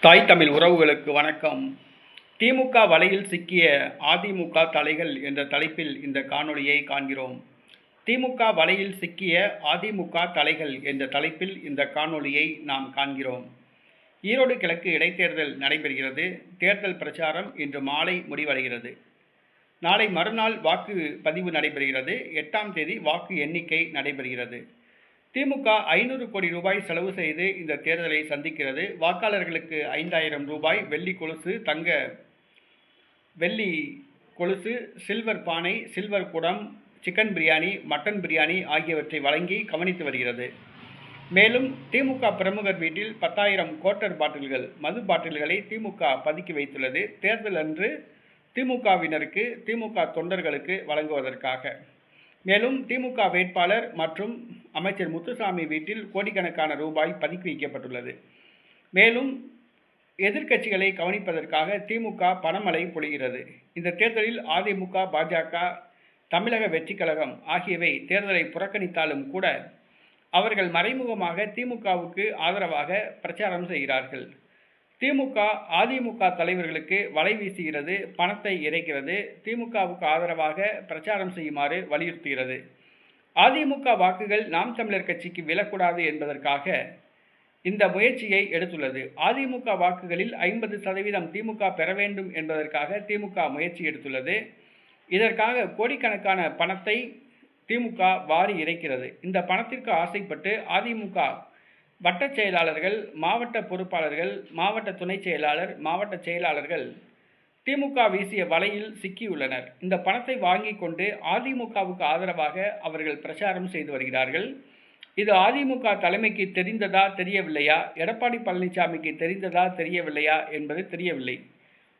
தாய் தமிழ் உறவுகளுக்கு வணக்கம். திமுக வலையில் சிக்கிய அதிமுக தலைகள் என்ற தலைப்பில் இந்த காணொளியை காண்கிறோம். திமுக வலையில் சிக்கிய அதிமுக தலைகள் என்ற தலைப்பில் இந்த காணொளியை நாம் காண்கிறோம். ஈரோடு கிழக்கு இடைத்தேர்தல் நடைபெறுகிறது. தேர்தல் பிரச்சாரம் இன்று மாலை முடிவடைகிறது. நாளை மறுநாள் வாக்கு பதிவு நடைபெறுகிறது. எட்டாம் தேதி வாக்கு எண்ணிக்கை நடைபெறுகிறது. திமுக ஐநூறு கோடி ரூபாய் செலவு செய்து இந்த தேர்தலை சந்திக்கிறது. வாக்காளர்களுக்கு ஐந்தாயிரம் ரூபாய் வெள்ளி கொலுசு தங்க வெள்ளி கொலுசு சில்வர் பானை சில்வர் குடம் சிக்கன் பிரியாணி மட்டன் பிரியாணி ஆகியவற்றை வழங்கி கவனித்து வருகிறது. மேலும் திமுக பிரமுகர் வீட்டில் பத்தாயிரம் கோட்டர் பாட்டில்கள் மது பாட்டில்களை திமுக பதுக்கி வைத்துள்ளது. தேர்தல் அன்று திமுகவினருக்கு திமுக தொண்டர்களுக்கு வழங்குவதற்காக. மேலும் திமுக வேட்பாளர் மற்றும் அமைச்சர் முத்துசாமி வீட்டில் கோடிக்கணக்கான ரூபாய் பதுக்கி வைக்கப்பட்டுள்ளது. மேலும் எதிர்க்கட்சிகளை கவனிப்பதற்காக திமுக பணமழை பொழிகிறது. இந்த தேர்தலில் அதிமுக பாஜக தமிழக வெற்றிக் கழகம் ஆகியவை தேர்தலை புறக்கணித்தாலும் கூட அவர்கள் மறைமுகமாக திமுகவுக்கு ஆதரவாக பிரச்சாரம் செய்கிறார்கள். திமுக அதிமுக தலைவர்களுக்கு வலை வீசுகிறது பணத்தை இறைக்கிறது. திமுகவுக்கு ஆதரவாக பிரச்சாரம் செய்யுமாறு வலியுறுத்துகிறது. அதிமுக வாக்குகள் நாம் தமிழர் கட்சிக்கு விழக்கூடாது என்பதற்காக இந்த முயற்சியை எடுத்துள்ளது. அதிமுக வாக்குகளில் ஐம்பது சதவீதம் திமுக பெற வேண்டும் என்பதற்காக திமுக முயற்சி எடுத்துள்ளது. இதற்காக கோடிக்கணக்கான பணத்தை திமுக வாரி இறைக்கிறது. இந்த பணத்திற்கு ஆசைப்பட்டு அதிமுக வட்ட செயலாளர்கள் மாவட்ட பொறுப்பாளர்கள் மாவட்ட துணை செயலாளர் மாவட்ட செயலாளர்கள் திமுக வீசிய வலையில் சிக்கியுள்ளனர். இந்த பணத்தை வாங்கி கொண்டு அதிமுகவுக்கு ஆதரவாக அவர்கள் பிரச்சாரம் செய்து வருகிறார்கள். இது அதிமுக தலைமைக்கு தெரிந்ததா தெரியவில்லையா? எடப்பாடி பழனிசாமிக்கு தெரிந்ததா தெரியவில்லையா என்பது தெரியவில்லை.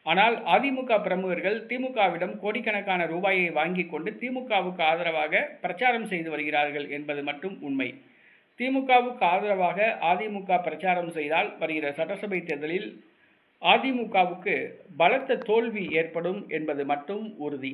ஆனால் அதிமுக பிரமுகர்கள் திமுகவிடம் கோடிக்கணக்கான ரூபாயை வாங்கி கொண்டு திமுகவுக்கு ஆதரவாக பிரச்சாரம் செய்து வருகிறார்கள் என்பது மட்டும் உண்மை. திமுகவுக்கு ஆதரவாக அதிமுக பிரச்சாரம் செய்தால் வருகிற சட்டசபை தேர்தலில் அதிமுகவுக்கு பலத்த தோல்வி ஏற்படும் என்பது மட்டும் உறுதி.